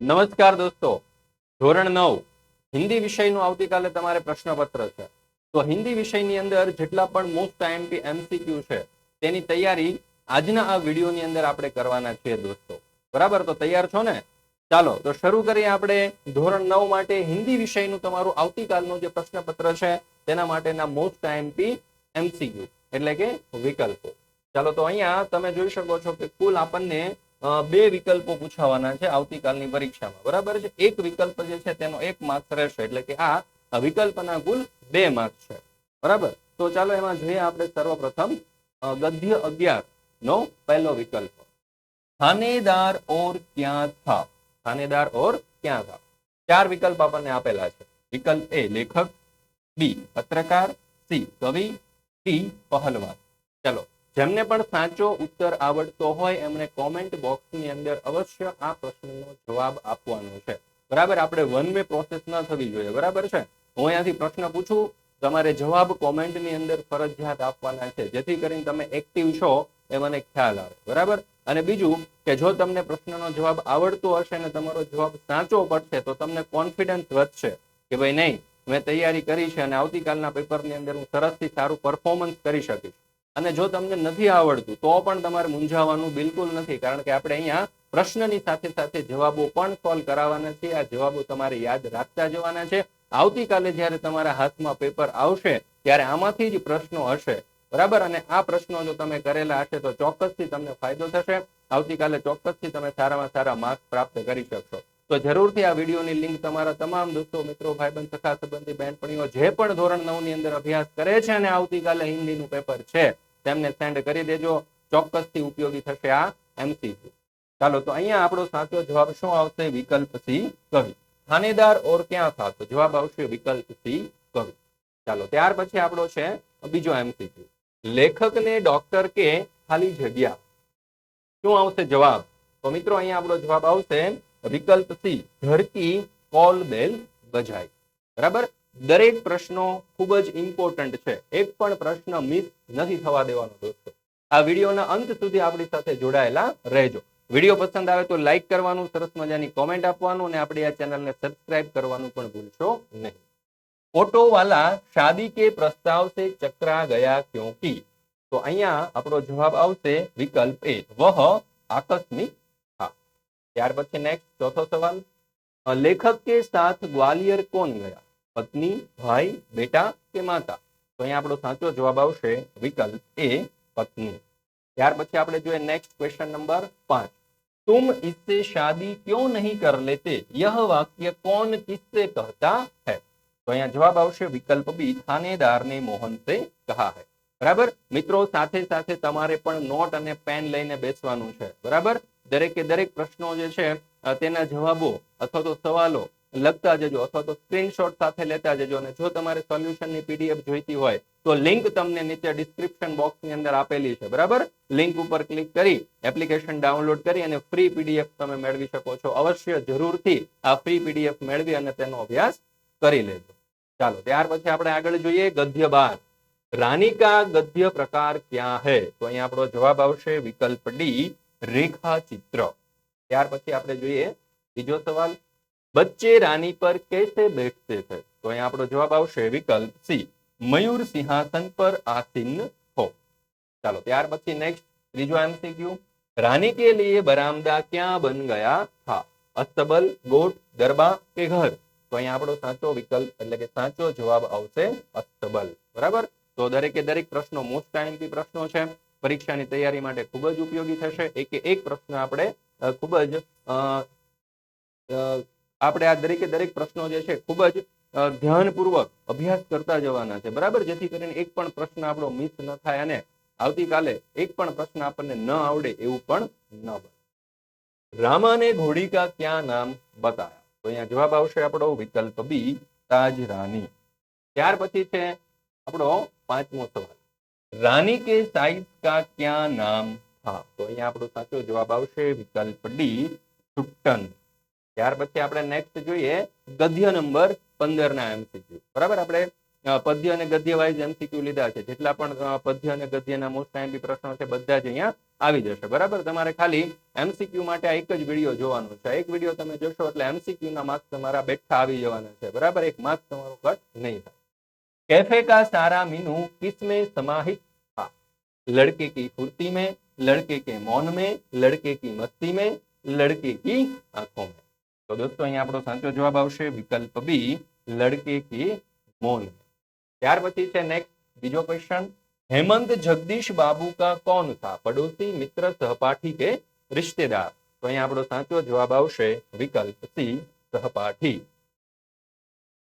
નમસ્કાર દોસ્તો. ધોરણ નવ. હિન્દી વિષયનું આવતીકાલે તમારે પ્રશ્નપત્ર છે. તો હિન્દી વિષયની અંદર જેટલા પણ મોસ્ટ આઈએમપી એમસીક્યુ છે, તેની તૈયારી આજના આ વિડીયોની અંદર આપણે કરવાના છીએ દોસ્તો. બરાબર? તો તૈયાર છો ને? ચાલો, તો શરૂ કરીએ આપણે ધોરણ નવ માટે હિન્દી વિષયનું તમારું આવતીકાલનું જે પ્રશ્નપત્ર છે, તેના માટેના મોસ્ટ આઈએમપી એમસીક્યુ એટલે કે વિકલ્પો. ચાલો, તો અહીંયા તમે જોઈ શકો છો કે કુલ આપણને બે વિકલ્પો પૂછાવાના છે આવતીકાલની પરીક્ષામાં. બરાબર છે? એક વિકલ્પ જે છે તેનો એક માર્ક્સ રહેશે. એટલે કે આ વિકલ્પના કુલ બે માર્ક્સ છે. બરાબર? તો ચાલો એમાં જોઈએ આપણે સર્વપ્રથમ ગદ્ય અગિયાર. નો, પહેલો વિકલ્પ. થાનેદાર ઓર ક્યાં થા? થાનેદાર ઓર ક્યાં થા? ચાર વિકલ્પ આપણને આપેલા છે. વિકલ્પ એ, લેખક. બી, પત્રકાર. સી, કવિ. ડી, પહલવાન. ચલો જેમને પણ સાચો ઉત્તર આવડતો હોય એમને કોમેન્ટ બોક્સની અંદર અવશ્ય આ પ્રશ્નનો જવાબ આપવાનો છે. બરાબર? આપણે વન વે પ્રોસેસ ન થવી જોઈએ. બરાબર છે? હું અહીંયાથી પ્રશ્ન પૂછું, તમારે જવાબ કોમેન્ટની અંદર ફરજિયાત આપવાના છે. જેથી કરીને તમે એક્ટિવ છો એ મને ખ્યાલ આવે. બરાબર? અને બીજું કે જો તમને પ્રશ્નનો જવાબ આવડતો હશે અને તમારો જવાબ સાચો પડશે, તો તમને કોન્ફિડન્સ વધશે કે ભાઈ નહીં, મેં તૈયારી કરી છે અને આવતીકાલના પેપરની અંદર હું સરસથી સારું પરફોર્મન્સ કરી શકીશ. અને જો તમને નથી આવડતું, તો પણ તમારે મૂંઝાવાનું બિલકુલ નથી, કારણ કે આપણે અહીંયા પ્રશ્નની સાથે સાથે જવાબો પણ સોલ્વ કરાવવાના છે આ જવાબો તમારે યાદ રાખતા જવાના છે. આવતીકાલે જ્યારે તમારા હાથમાં પેપર આવશે, ત્યારે આમાંથી જ પ્રશ્નો હશે. બરાબર? અને આ પ્રશ્નો જો તમે કરેલા હશે, તો ચોક્કસથી તમને ફાયદો થશે. આવતીકાલે ચોક્કસથી તમે સારામાં સારા માર્ક્સ પ્રાપ્ત કરી શકશો. તો જરૂરથી આ વિડીયોની લિંક તમારા તમામ દોસ્તો, મિત્રો, ભાઈબંધ, સખા સંબંધી બહેનપણીઓ જે પણ ધોરણ નવની અંદર અભ્યાસ કરે છે અને આવતીકાલે હિન્દીનું પેપર છે, તેમને સેન્ડ કરી દેજો. ચોક્કસથી ઉપયોગી થશે આ એમસીક્યુ ચાલો, તો અહીંયા આપણો સાચો જવાબ શું આવશે? વિકલ્પ સી, કવિ. થાનેદાર ઓર ક્યાં થા જવાબ આવશે વિકલ્પ સી, કવિ. ચાલો, ત્યાર પછી આપણો છે બીજો એમસીક્યુ લેખકને ડોક્ટર કે ખાલી જગ્યા? શું આવશે? જવાબ. તો મિત્રો, અહીંયા આપણો જવાબ આવશે વિકલ્પ સી, ધરતી કોલ બેલ બજાય. બરાબર? દરેક પ્રશ્નો ખૂબ જ ઇમ્પોર્ટન્ટ છે. એક પણ પ્રશ્ન મિસ નથી થવા દેવાનો, દોસ્તો. આ વિડીયોના અંત સુધી આપણી સાથે જોડાયેલા રહેજો. વીડિયો પસંદ આવે તો લાઈક કરવાનું, સરસ મજાની કોમેન્ટ આપવાનું અને આપણી આ ચેનલને સબસ્ક્રાઇબ કરવાનું પણ ભૂલશો નહીં. ઓટો શાદી કે પ્રસ્તાવ સે ચક્રા ગયા ક્યોંકી? તો અહીંયા આપણો જવાબ આવશે વિકલ્પ એ. વહ આકસ્મિક ત્યાર પછી નેક્સ્ટ ચોથો સવાલ અ, લેખક કે સાથ ગ્વાલિયર કોણ ગયા પત્ની ભાઈ બેટા કે માતા તો અહીંયા આપણો સાચો જવાબ આવશે વિકલ્પ એ પત્ની ત્યાર પછી આપણે જોઈએ નેક્સ્ટ ક્વેશ્ચન નંબર પાંચ तुम इससे शादी क्यों नहीं कर लेते यह वाक्य कौन किससे कहता है તો અહીંયા જવાબ આવશે વિકલ્પ બી થાનેદાર ને મોહન સે કહા હૈ બરાબર મિત્રો સાથે સાથે તમારે પણ નોટ અને પેન લઈને બેસવાનું છે બરાબર દરેકે દરેક પ્રશ્નો જે છે તેના જવાબો અથવા તો સવાલો લખતા જજો અથવા તો સ્ક્રીનશોટ સાથે લેતા જજો અને જો તમારે સોલ્યુશનની પીડીએફ જોઈતી હોય, તો લિંક તમને નીચે ડિસ્ક્રિપ્શન બોક્સની અંદર આપેલી છે, બરાબર? લિંક ઉપર ક્લિક કરી, એપ્લિકેશન ડાઉનલોડ કરી અને ફ્રી પીડીએફ તમે મેળવી શકો છો. અવશ્ય જરૂરથી આ ફ્રી પીડીએફ મેળવી અને તેનો અભ્યાસ કરી લેજો. ચાલો, ત્યાર પછી આપણે આગળ જોઈએ ગદ્ય બાર. રાની કા ગદ્ય પ્રકાર ક્યાં હે? તો અહીંયા આપણો જવાબ આવશે વિકલ્પ ડી. રેખાચિત્ર. ત્યાર પછી આપણે જોઈએ બીજો સવાલ, બચ્ચે રાની પર કેસે બેઠતે છે? તો અહીંયા આપણો જવાબ આવશે વિકલ્પ સી, મયુર સિંહાસન પર આસીન હો. ચાલો, ત્યાર પછી નેક્સ્ટ ત્રીજો એમસીક્યુ રાની કે લીએ બરામદા ક્યાં બન ગયા હા અસ્તબલ, ગોટ દરબા કે ઘર? તો અહીંયા આપણો સાચો વિકલ્પ એટલે કે સાચો જવાબ આવશે અસ્તબલ. બરાબર? તો દરેકે દરેક પ્રશ્નો મોસ્ટ આઈએમપી પ્રશ્નો છે. પરીક્ષાની તૈયારી માટે ખૂબ જ ઉપયોગી થશે. એક એક પ્રશ્ન આપણે ખૂબ જ આપણે આ દરેકે દરેક પ્રશ્નો જે છે ખૂબ જ ધ્યાનપૂર્વક અભ્યાસ કરતા જવાના છે. બરાબર? જેથી કરીને એક પણ પ્રશ્ન આપણો મિસ ન થાય અને આવતીકાલે એક પણ પ્રશ્ન આપણને ન આવડે એવું પણ ન બને. રામાને ઘોડી કા ક્યાં નામ બતાયા? તો અહીંયા જવાબ આવશે આપણો વિકલ્પ બી, તાજ રાની. ત્યાર પછી છે આપણો પાંચમો સવાલ. રાની કે સાઈઝ કા ક્યાં નામ? હા, તો અહીંયા આપણો સાચો જવાબ આવશે વિકલ્પ ડી સુટ્ટન ત્યાર પછી આપણે નેક્સ્ટ જોઈએ ગદ્ય નંબર પંદર ના એમસીક્યુ બરાબર? આપણે પદ્ય અને ગદ્ય વાઇઝ એમસીક્યુ લીધા છે. જેટલા પણ પદ્ય અને ગદ્યના મોસ્ટ ટાઈમ બી પ્રશ્નો છે, બધા જ અહીંયા આવી જશે. બરાબર? તમારે ખાલી એમસીક્યુ માટે એક જ વીડિયો જોવાનો છે. એક વીડિયો તમે જોશો એટલે એમસીક્યુ ના માર્ક્સ તમારા બેઠા આવી જવાના છે. બરાબર? એક માર્ક્સ તમારો કટ નહીં થાય. कैफे का सारा मीनू किसमें समाहित था लड़के की फुर्ती में लड़के के मौन में लड़के की मस्ती में लड़के की आंखों में તો દોસ્તો અહીંયા આપણો સાચો જવાબ આવશે વિકલ્પ બી લડકે કી મૌન में. ત્યાર પછી છે નેક્સ્ટ બીજો ક્વેશ્ચન हेमंत जगदीश बाबू का कौन था पड़ोसी मित्र सहपाठी के रिश्तेदार તો અહીંયા આપણો સાચો જવાબ આવશે વિકલ્પ સી સહપાઠી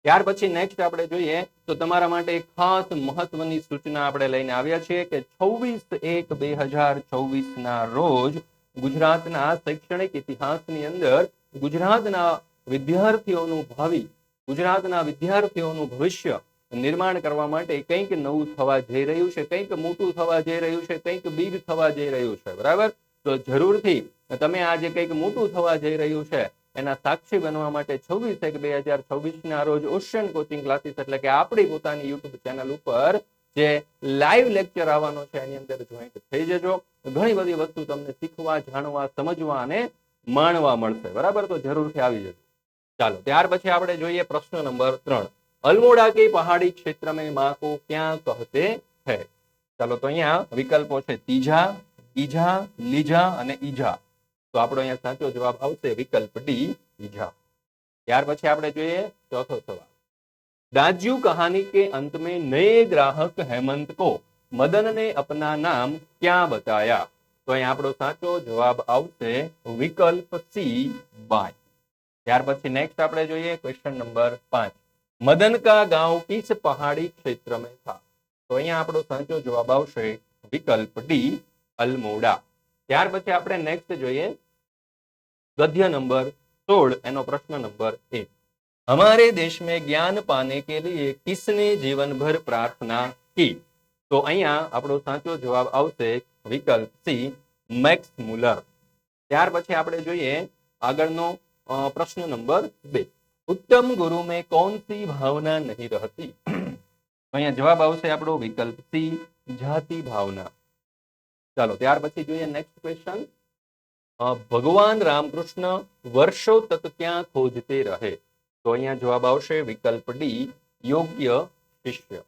ત્યાર પછી નેક્સ્ટ આપણે જોઈએ તો તમારા માટે એક ખાસ મહત્વની સૂચના આપણે લઈને આવ્યા છીએ કે છવ્વીસ એક બે હજાર છવ્વીસ ના રોજ ગુજરાતના શૈક્ષણિક ઇતિહાસની અંદર ગુજરાતના વિદ્યાર્થીઓનું ભાવિ, ગુજરાતના વિદ્યાર્થીઓનું ભવિષ્ય નિર્માણ કરવા માટે કંઈક નવું થવા જઈ રહ્યું છે, કંઈક મોટું થવા જઈ રહ્યું છે, કંઈક બિગ થવા જઈ રહ્યું છે, બરાબર? તો જરૂરથી તમે આજે કંઈક મોટું થવા જઈ રહ્યું છે એના સાક્ષી બનવા માટે છવ્વીસ એક બે હજાર છવ્વીસ ના રોજ ઓશિયન કોચિંગ ક્લાસીસ એટલે કે આપણી પોતાની યુટ્યુબ ચેનલ ઉપર જે લાઈવ લેક્ચર આવવાનો છે, એની અંદર જોઈન્ટ થઈ જજો. ઘણી બધી વસ્તુ તમને શીખવા, જાણવા, સમજવા અને માણવા મળશે. બરાબર? તો જરૂરથી આવી જજો. ચાલો, ત્યાર પછી આપણે જોઈએ પ્રશ્ન નંબર ત્રણ. અલમોડા કે પહાડી ક્ષેત્ર મેં માં કો ક્યાં કહેતે હૈ? ચાલો, તો અહીંયા વિકલ્પો છે. તીજા ઈજા લીજા અને ઈજા. तो आप साचो जवाब आकल्प डी बीजा त्यार चौथो सवाल दाजू कहानी के अंत में नए ग्राहक हेमंत को मदन ने अपना नाम क्या बताया तो अँ जवाब आकल्प सी बाय नेक्स्ट आप क्वेश्चन नंबर पाँच मदन का गाँव किस पहाड़ी क्षेत्र में था तो अँ आप जवाब आकल्प डी अलमोड़ा ત્યાર પછી આપણે નેક્સ્ટ જોઈએ ગદ્ય નંબર સોળ એનો પ્રશ્ન નંબર એક हमारे देश में ज्ञान पाने के लिए किसने जीवन भर प्रार्थना की તો અહીંયા આપણો સાચો જવાબ આવશે વિકલ્પ સી મેક્સ મુલર ત્યાર પછી આપણે જોઈએ આગળનો અ, પ્રશ્ન નંબર બે उत्तम गुरु में कौन सी भावना नहीं रहती તો અહીંયા જવાબ આવશે આપણો વિકલ્પ સી જાતિ ભાવના ચાલો, ત્યાર પછી જોઈએ નેક્સ્ટ ક્વેશ્ચન ભગવાન રામકૃષ્ણ વર્ષો તક ક્યાં ખોજતે રહે? તો અહીંયા જવાબ આવશે વિકલ્પ ડી યોગ્ય શિષ્ય.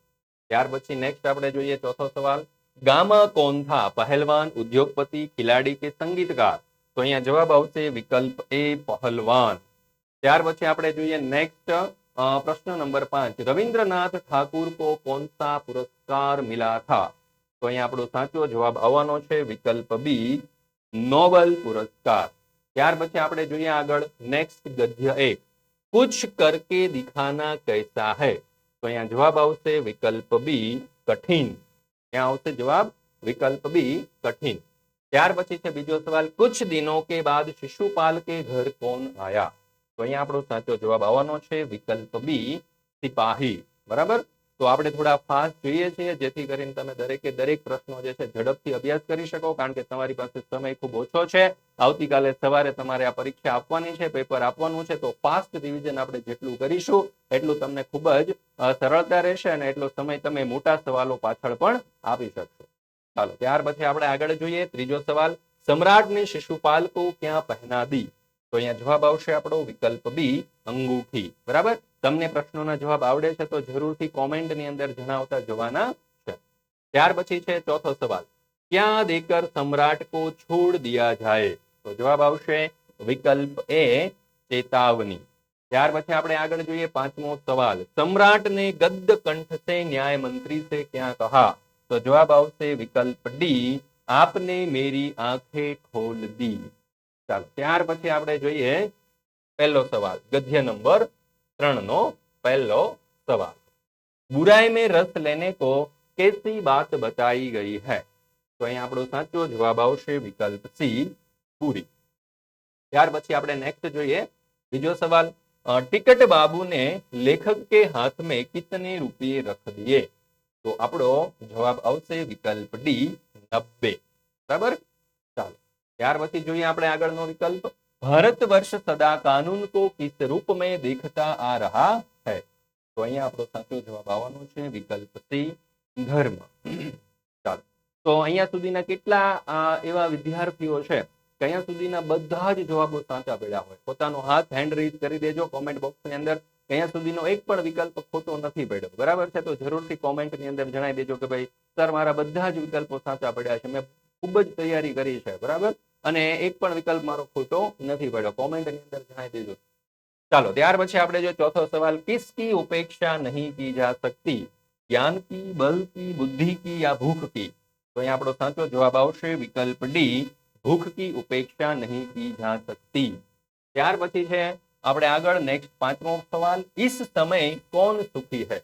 ત્યાર પછી નેક્સ્ટ આપણે જોઈએ ચોથો સવાલ. ગામા કોણ થા પહેલવાન, ઉદ્યોગપતિ, ખિલાડી કે સંગીતકાર? તો અહીંયા જવાબ આવશે વિકલ્પ એ પહેલવાન. ત્યાર પછી આપણે જોઈએ નેક્સ્ટ પ્રશ્ન નંબર પાંચ. રવિન્દ્રનાથ ઠાકુર કો કોન સા પુરસ્કાર મિલા થા? તો અહીંયા આપણો સાચો જવાબ આવવાનો છે વિકલ્પ બી નોબલ પુરસ્કાર ત્યાર પછી આપણે જોઈએ આગળ નેક્સ્ટ ગદ્ય એક કુછ કરકે દિખાના કૈસા હૈ તો અહીંયા જવાબ આવશે વિકલ્પ બી કઠિન ત્યાં આવશે જવાબ વિકલ્પ બી કઠિન ત્યાર પછી છે બીજો સવાલ કુછ દિનો કે બાદ શિશુપાલ કે ઘર કોણ આયા તો અહીંયા આપણો સાચો જવાબ આવવાનો છે વિકલ્પ બી સિપાહી બરાબર તો આપણે થોડા ફાસ્ટ જોઈએ છીએ, જેથી કરીને તમે દરેકે દરેક પ્રશ્નો જે છે ઝડપથી અભ્યાસ કરી શકો, કારણ કે તમારી પાસે સમય ખૂબ ઓછો છે. આવતીકાલે સવારે તમારે આ પરીક્ષા આપવાની છે પેપર આપવાનું છે, તો ફાસ્ટ રિવિઝન આપણે જેટલું કરીશું, એટલું તમને ખૂબ જ સરળતા રહેશે અને એટલો સમય તમે મોટા સવાલો પાછળ પણ આપી શકશો. ચાલો, ત્યાર પછી આપણે આગળ જોઈએ, ત્રીજો સવાલ, સમ્રાટને શિશુપાલકો ક્યાં પહેના દી તો અહીંયા જવાબ આવશે આપણો વિકલ્પ બી અંગૂઠી. બરાબર? તમને પ્રશ્નોના જવાબ આવડે છે તો જરૂરથી કોમેન્ટની અંદર જણાવતા જવાના છે. ત્યાર પછી છે ચોથો સવાલ. ક્યાં દેકર સમ્રાટ કો છોડ દિયા જાય તો જવાબ આવશે વિકલ્પ એ ચેતાવની. ત્યાર પછી આપણે આગળ જોઈએ પાંચમો સવાલ. સમ્રાટ ને ગદ્દ કંઠ સે ન્યાય મંત્રી સે ક્યાં કહા? તો જવાબ આવશે વિકલ્પ ડી, આપને મેરી આંખે ખોલ દી. ચાલો, ત્યાર પછી આપણે જોઈએ પહેલો સવાલ, ગદ્ય નંબર ત્રણ નો પહેલો સવાલ. બુરાઈ મેં રસ લેને કો કેસી બાત બતાઈ ગઈ હૈ? તો અહીં આપણો સાચો જવાબ આવશે વિકલ્પ સી, પૂરી. ત્યાર પછી આપણે નેક્સ્ટ જોઈએ, બીજો સવાલ ટિકટ બાબુને લેખક કે હાથ મેં કિતને રૂપિયે રખ દિયે તો આપણો જવાબ આવશે વિકલ્પ ડી, નબ્બે. બરાબર? ચાલો. ત્યાર પછી જોઈએ આપણે આગળનો વિકલ્પ. ભારત વર્ષ સદા કાનૂન કો કિસ રૂપ મેં દેખતા આ રહા હૈ? તો અહીંયા આપણો સાચો જવાબ આવવાનો છે વિકલ્પ સી, ધર્મ. ચાલો. તો અહીંયા સુધીના કેટલા એવા વિદ્યાર્થીઓ છે ક્યાં સુધીના બધા જ જવાબો સાચા પડ્યા હોય? પોતાનો હાથ હેન્ડ રેઝ કરી દેજો કોમેન્ટ બોક્સની અંદર અહીંયા સુધીનો એક પણ વિકલ્પ ખોટો નથી પડ્યો. બરાબર છે? તો જરૂરથી કોમેન્ટની અંદર જણાવી દેજો કે ભાઈ, સર, મારા બધા જ વિકલ્પો સાચા પડ્યા છે. મેં ખૂબ જ તૈયારી કરી છે. બરાબર? અને એક પણ વિકલ્પ મારો ખોટો નથી પડ્યો કોમેન્ટની અંદર જણાવી દેજો ચાલો ત્યાર પછી આપણે જો ચોથો સવાલ કિસકી ઉપેક્ષા નહીં કી જા શકતી જ્ઞાન કી બલ કી બુદ્ધિ કી યા ભૂખ કી તો અહીં આપણો સાચો જવાબ આવશે વિકલ્પ ડી ભૂખ કી ઉપેક્ષા નહીં કી જા શકતી ત્યાર પછી છે આપણે આગળ નેક્સ્ટ પાંચમો સવાલ ઇસ સમય કોણ સુખી હૈ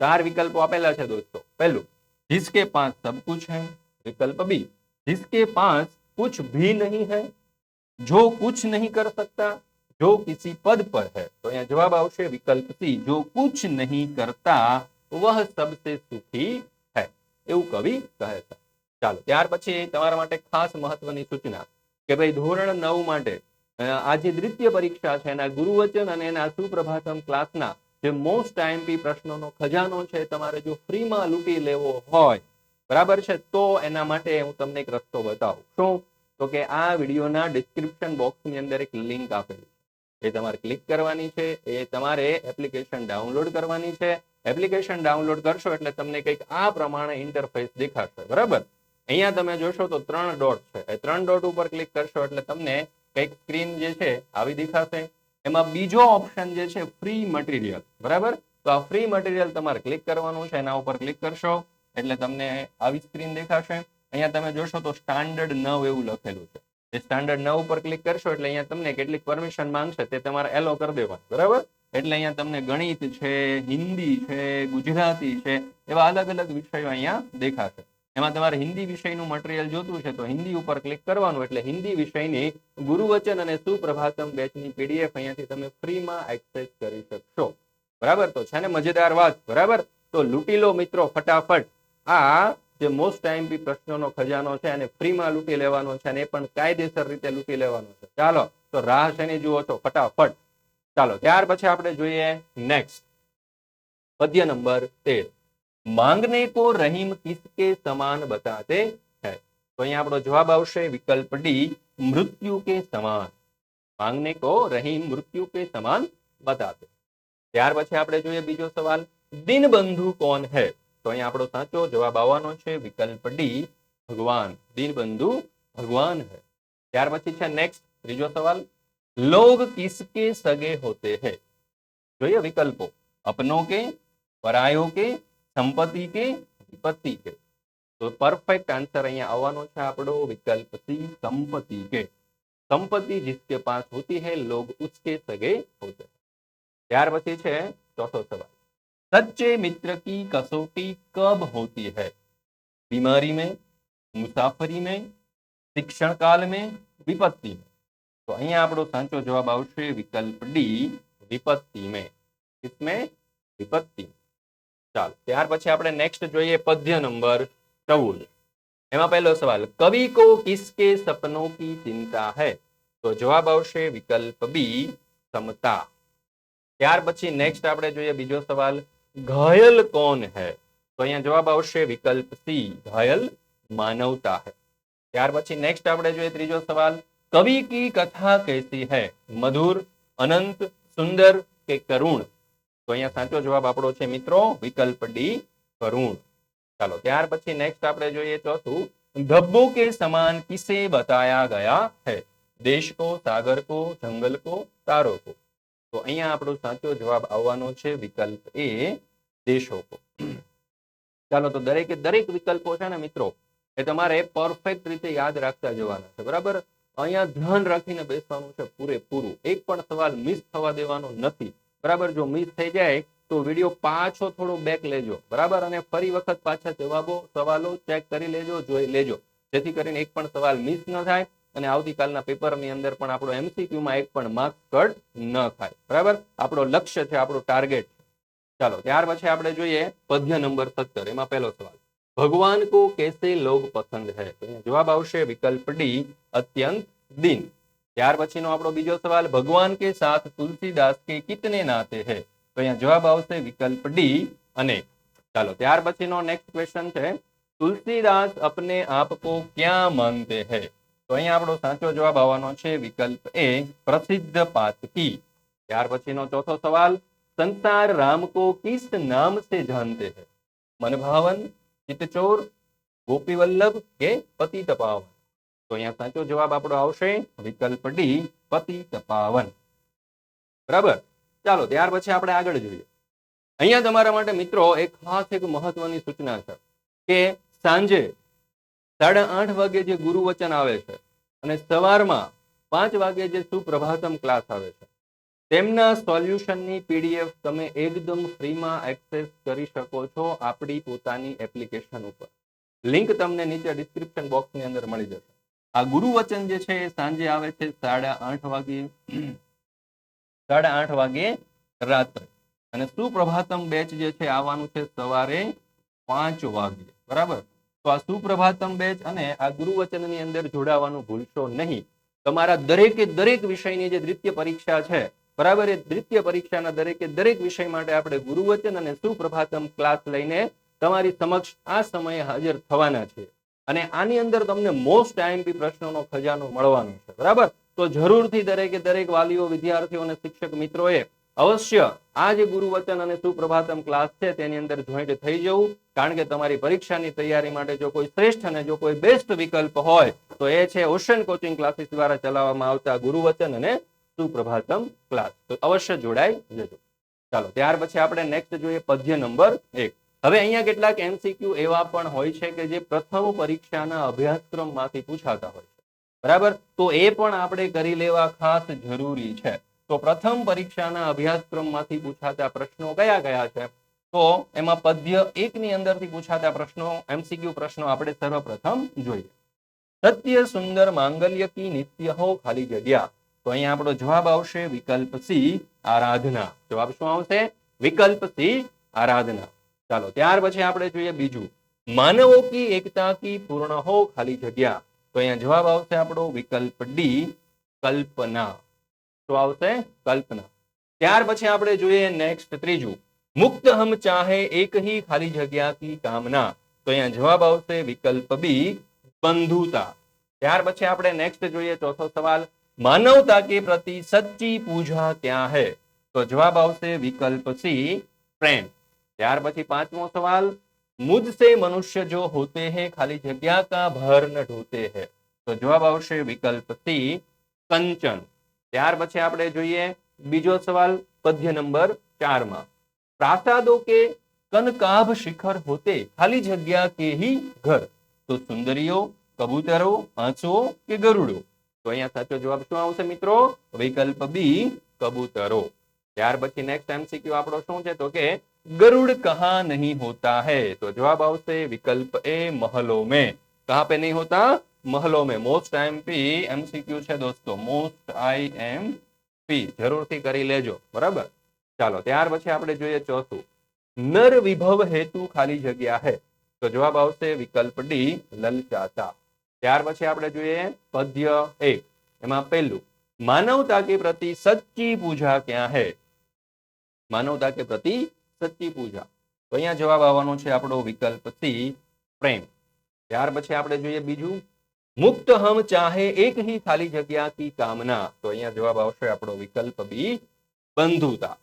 ચાર વિકલ્પો આપેલા છે દોસ્તો પહેલું જિસકે પાસ સબ કુછ હૈ વિકલ્પ બી જિસકે પાસ कुछ भी नहीं है जो कुछ नहीं कर सकता जो किसी पद पर है तो यहाँ जवाब આવશે વિકલ્પ સી જો कुछ नहीं करता वह सबसे सुखी है એવું કવિ કહે છે ચાલો ત્યાર પછી તમારા માટે ખાસ મહત્વની સૂચના કે ભાઈ ધોરણ નવ માટે અ, આ જે દ્વિતીય પરીક્ષા છે એના ગુરુવચન અને એના સુપ્રભાતમ ક્લાસના જે મોસ્ટ આઈએમપી પ્રશ્નોનો ખજાનો છે તમારે જો ફ્રીમાં લૂંટી લેવો હોય બરાબર છે? તો એના માટે હું તમને એક રસ્તો બતાવું. શું? તો કે આ વિડીયોના ડિસ્ક્રિપ્શન બોક્સની અંદર એક લિંક આપેલી છે. એ તમારે ક્લિક કરવાની છે. એ તમારે એપ્લિકેશન ડાઉનલોડ કરવાની છે. એપ્લિકેશન ડાઉનલોડ કરશો એટલે તમને કંઈક આ પ્રમાણે ઇન્ટરફેસ દેખાશે. બરાબર? અહીંયા તમે જોશો તો ત્રણ ડોટ છે. એ ત્રણ ડોટ ઉપર ક્લિક કરશો એટલે તમને કંઈક સ્ક્રીન જે છે આવી દેખાશે. એમાં બીજો ઓપ્શન જે છે ફ્રી મટીરિયલ બરાબર? તો આ ફ્રી મટીરિયલ તમારે ક્લિક કરવાનું છે. એના ઉપર ક્લિક કરશો. એટલે તમને આવી સ્ક્રીન દેખાશે. અહીંયા તમે જોશો તો સ્ટાન્ડર્ડ નવ એવું લખેલું છે. એ સ્ટાન્ડર્ડ નવ ઉપર ક્લિક કરશો એટલે અહીંયા તમને કેટલીક પરમિશન માંગશે તે તમારે એલો કરી દેવાની, બરાબર? એટલે અહીંયા તમને ગણિત છે, હિન્દી છે, ગુજરાતી છે, એવા અલગ અલગ વિષયો અહીંયા દેખાશે. એમાં તમારે હિન્દી વિષયનું મટીરિયલ જોતું છે તો હિન્દી ઉપર ક્લિક કરવાનું એટલે હિન્દી વિષયની ગુરુવચન અને સુપ્રભાતમ બેચની પીડીએફ અહીંયાથી તમે ફ્રીમાં એક્સેસ કરી શકશો. બરાબર? તો છે ને મજેદાર વાત, બરાબર? તો લૂંટી લો મિત્રો ફટાફટ આ જે મોસ્ટ આઈએમપી પ્રશ્નોનો ખજાનો છે અને ફ્રીમાં લૂંટી લેવાનો છે અને એ પણ કાયદેસર રીતે લૂંટી લેવાનો છે. ચાલો, તો રાહ શેની જુઓ છો? ફટાફટ. ચાલો, ત્યાર પછી આપણે જોઈએ નેક્સ્ટ પદ્ય નંબર તેર. માંગને કો રહીમ કિસકે સમાન બતાતે હે. તો અહીંયા આપણો જવાબ આવશે વિકલ્પ ડી મૃત્યુ કે સમાન. માંગને કો રહીમ મૃત્યુ કે સમાન બતાતે. ત્યાર પછી આપણે જોઈએ બીજો સવાલ. દિનબંધુ કોણ હૈ? તો અહીંયા આપણો સાચો જવાબ આવવાનો છે વિકલ્પ ડી ભગવાન દિનબંધુ ભગવાન હૈ ત્યાર પછી છે નેક્સ્ટ ત્રીજો સવાલ લોગ કિસકે સગે હોતે હૈ જોઈએ વિકલ્પો અપનો કે પરાયો કે સંપત્તિ કે વિપત્તિ કે તો પરફેક્ટ આન્સર અહીંયા આવવાનો છે આપણો વિકલ્પ સી સંપત્તિ કે સંપત્તિ जिसके पास होती है लोग उसके सगे होते हैं ત્યાર પછી છે ચોથો સવાલ सच्चे मित्र की कसौटी कब होती है बीमारी में मुसाफरी में शिक्षण काल में विपत्ति में तो અહીંયા આપણો સાચો જવાબ આવશે વિકલ્પ ડી વિપત્તિ में किसमें વિપત્તિ ચાલો ત્યાર પછી આપણે નેક્સ્ટ જોઈએ પદ્ય નંબર ચૌદ એમાં પહેલો સવાલ કવિ કો કિસકે સપનો કી ચિંતા है તો જવાબ આવશે વિકલ્પ બી સમતા ત્યાર પછી નેક્સ્ટ આપણે જોઈએ બીજો સવાલ घायल कौन है? तो अहीं जवाब आवश्यक सी, घायल मानवता है। त्यार नेक्स्ट आप तीजो सवाल, कवि की कथा कैसी है? मधुर, अनंत, सुंदर के करुण? तो अहियाँ साचो जवाब आप मित्रों, विकल्प डी, करुण। चलो त्यार पी नेक्स्ट चौथु, धब्बो के समान किसे बताया गया है? देश को, सागर को, जंगल को, तारो को। तो अहियाँ आप जवाब आ विकल्प ए દેશો ચાલો તો દરેકે, દરેક વિકલ્પો છે ને મિત્રો, એ તમારે પરફેક્ટ રીતે યાદ રાખતા જવાના છે, બરાબર? અહીંયા ધ્યાન રાખીને બેસવાનું છે પૂરેપૂરું. એક પણ સવાલ મિસ થવા દેવાનો નથી, બરાબર? જો મિસ થઈ જાય, તો વીડિયો પાછો થોડો બેક લેજો, બરાબર? અને ફરી વખત પાછા જવાબો, સવાલો ચેક કરી લેજો, જોઈ લેજો. જેથી કરીને એક પણ સવાલ મિસ ન થાય અને આવતીકાલના પેપરની અંદર પણ આપણો એમસીક્યુમાં એક પણ માર્ક કટ ન થાય, બરાબર? આપણો લક્ષ્ય છે, આપણો ટાર્ગેટ ચાલો, ત્યાર પછી આપણે જોઈએ પદ્ય નંબર સત્તર, એમાં પહેલો સવાલ. ભગવાન કો કેસે લોગ પસંદ હૈ? જવાબ આવશે વિકલ્પ ડી, અત્યંત દિન. ત્યાર પછીનો આપણો બીજો સવાલ, ભગવાન કે સાથ તુલસીદાસ કે કિતને નાતે હૈ? તો અહીંયા જવાબ આવશે વિકલ્પ ડી અને ચાલો, ત્યાર પછીનો નેક્સ્ટ ક્વેશ્ચન છે, તુલસીદાસ અપને આપ કો ક્યાં માનતે હૈ? તો અહીંયા આપણો સાચો જવાબ આવવાનો છે વિકલ્પ એ, પ્રસિદ્ધ પાતકી. ત્યાર પછીનો ચોથો સવાલ સંસાર રામ કો કિસ નામ સે જાનતે હૈ. મનભાવન चितचोर ગોપી વલ્લભ કે પતિ તપાવન? તો અહીંયા સાચો જવાબ આપણો આવશે વિકલ્પ ડી, પતિ બરાબર? ચાલો, ત્યાર પછી આપણે આગળ જોઈએ. અહીંયા તમારા માટે મિત્રો એક ખાસ એક મહત્વની સૂચના છે કે સાંજે સાડા આઠ વાગે જે ગુરુ વચન આવે છે અને સવારમાં પાંચ વાગે જે સુપ્રભાતમ ક્લાસ આવે છે તેમના સોલ્યુશનની પીડીએફ તમે એકદમ ફ્રીમાં એક્સેસ કરી શકો છો આપણી પોતાની એપ્લિકેશન ઉપર. લિંક તમને નીચે ડિસ્ક્રિપ્શન બોક્સની અંદર મળી જશે. આ ગુરુવચન જે છે એ સાંજે આવે છે સાડા આઠ વાગે, સાડા આઠ વાગે રાત્રે. અને સુપ્રભાતમ બેચ જે છે આવવાનું છે સવારે પાંચ વાગે. બરાબર? તો આ સુપ્રભાતમ બેચ અને આ ગુરુવચનની અંદર જોડાવાનું ભૂલશો નહીં. તમારા દરેકે દરેક વિષયની જે દ્વિતીય પરીક્ષા છે બરાબર એ દ્વિતીય પરીક્ષાના દરેકે દરેક વિષય માટે આપણે ગુરુવચન અને સુપ્રભાતમ ક્લાસ લઈને તમારી સમક્ષ આ સમયે હાજર થવાના છે. અને આની અંદર તમને મોસ્ટ આઈએમપી પ્રશ્નોનો ખજાનો મળવાનો છે. બરાબર? તો જરૂરથી દરેકે દરેક વાલીઓ, વિદ્યાર્થીઓ અને શિક્ષક મિત્રોએ અવશ્ય આ જે ગુરુવચન અને સુપ્રભાતમ ક્લાસ છે તેની અંદર જોઈન્ટ થઈ જવું. કારણ કે તમારી પરીક્ષાની તૈયારી માટે જો કોઈ શ્રેષ્ઠ અને જો કોઈ બેસ્ટ વિકલ્પ હોય તો એ છે ઓશન કોચિંગ ક્લાસીસ દ્વારા ચલાવવામાં આવતા ગુરુવચન અને સુપ્રભાતમ ક્લાસ. તો અવશ્ય જોડાઈ જજો. ચાલો, ત્યાર પછી આપણે નેક્સ્ટ જોઈએ પદ્ય નંબર એક. હવે અહીંયા કેટલાક એમસીક્યુ એવા પણ હોય છે કે જે પ્રથમ પરીક્ષાના અભ્યાસક્રમમાંથી પૂછાતા હોય છે. બરાબર? તો એ પણ આપણે કરી લેવા ખાસ જરૂરી છે. તો પ્રથમ પરીક્ષાના અભ્યાસક્રમમાંથી પૂછાતા પ્રશ્નો કયા કયા છે? તો એમાં પદ્ય એક ની અંદરથી પૂછાતા પ્રશ્નો એમસીક્યુ પ્રશ્નો આપણે સર્વપ્રથમ જોઈએ. સત્ય સુંદર માંગલ્ય કી નિત્ય હો ખાલી જગ્યા. તો અહીંયા આપણો જવાબ આવશે વિકલ્પ સી, આરાધના. જવાબ શું આવશે? વિકલ્પ સી, આરાધના. ચાલો, ત્યાર પછી આપણે જોઈએ બીજું. માનવો કી એકતા કી પૂર્ણ હો ખાલી જગ્યા. તો અહીંયા જવાબ આવશે આપણો વિકલ્પ ડી, કલ્પના. શું આવશે? કલ્પના. ત્યાર પછી આપણે જોઈએ નેક્સ્ટ ત્રીજું. મુક્ત હમ ચાહે એક હી ખાલી જગ્યા કી કામના. તો અહીંયા જવાબ આવશે વિકલ્પ બી, બંધુતા. ત્યાર પછી આપણે નેક્સ્ટ જોઈએ ચોથો સવાલ. માનવતા કે પ્રતિ સચ્ચી પૂજા ક્યાં હે? તો જવાબ આવશે વિકલ્પ સી, પ્રેમ. ત્યાર પછી પાંચમો સવાલ, મુજસે મનુષ્ય જો હોતે હે, ખાલી જગ્યા કા ભર ન ઢોતે હે? તો જવાબ આવશે વિકલ્પ સી, કંચન. ત્યાર પછી આપણે જોઈએ બીજો સવાલ, પદ્ય નંબર ચારમાં. પ્રાસાદો કે કનકાભ શિખર હોતે, ખાલી જગ્યા કે હી ઘર? તો સુંદરીઓ, કબૂતરો હાંસો કે ગરુડો? તો અહીંયા સાચો જવાબ શું આવશે મિત્રો વિકલ્પ બી કબૂતરો ત્યાર પછી નેક્સ્ટ એમસીક્યુ આપણો શું છે તો કે ગરુડ કહા નહીં હોતા હે તો જવાબ આવશે વિકલ્પ એ મહલો મે કહા પે નહીં હોતા મહલો મે મોસ્ટ આઈએમપી એમસીક્યુ છે દોસ્તો મોસ્ટ આઈએમપી જરૂરથી કરી લેજો બરાબર ચાલો ત્યાર પછી આપણે જોઈએ ચોથું નર વિભવ હેતુ ખાલી જગ્યા હે તો જવાબ આવશે વિકલ્પ ડી લલચાતા ત્યાર પછી આપણે જોઈએ પદ્ય એક એમાં પહેલું, માનવતા કે પ્રતિ સચ્ચી પૂજા ક્યાં હે? માનવતા કે પ્રતિ સચ્ચી પૂજા. તો અહીંયા જવાબ આવવાનો છે આપણો વિકલ્પ સી, પ્રેમ. ત્યાર પછી આપણે જોઈએ બીજું, મુક્ત હમ ચાહે એક હી ખાલી જગ્યા કી કામના. તો અહીંયા જવાબ આવશે આપણો વિકલ્પ બી, બંધુતા.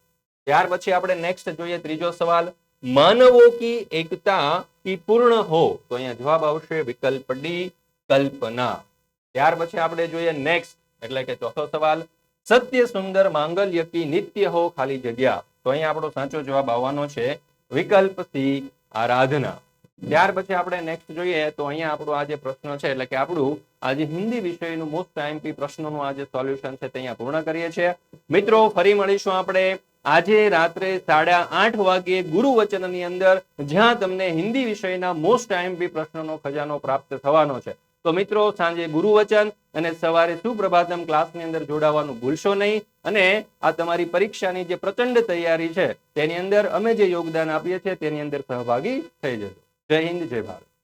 ત્યાર પછી આપણે નેક્સ્ટ જોઈએ ત્રીજો સવાલ, માનવો કી એકતા કી પૂર્ણ હો? તો અહીંયા જવાબ આવશે વિકલ્પ ડી કલ્પના. ત્યાર પછી આપણે જોઈએ નેક્સ્ટ એટલે કે ચોથો સવાલ, સત્ય સુંદર માંગલ્ય કી નિત્ય હો ખાલી જગ્યા? તો અહીં આપણો સાચો જવાબ આવવાનો છે વિકલ્પ સી, આરાધના. ત્યાર પછી આપણે નેક્સ્ટ જોઈએ, તો અહીંયા આપણો આ જે પ્રશ્ન છે, એટલે કે આપણું આજે હિન્દી વિષયનું મોસ્ટ આઈએમપી પ્રશ્નોનું આ સોલ્યુશન છે તે અહીંયા પૂર્ણ કરીએ છીએ. મિત્રો, ફરી મળીશું આપણે આજે રાત્રે સાડા આઠ વાગે ગુરુ વચનની અંદર, જ્યાં તમને હિન્દી વિષયના મોસ્ટ આઈએમપી પ્રશ્નોનો ખજાનો પ્રાપ્ત થવાનો છે. તો મિત્રો, સાંજે ગુરુ વચન અને સવારે સુપ્રભાતમ ક્લાસની અંદર જોડાવાનું ભૂલશો નહીં. અને આ તમારી પરીક્ષાની જે પ્રચંડ તૈયારી છે, તેની અંદર અમે જે યોગદાન આપીએ છીએ, તેની અંદર સહભાગી થઈ જજો. જય હિન્દ, જય ભારત.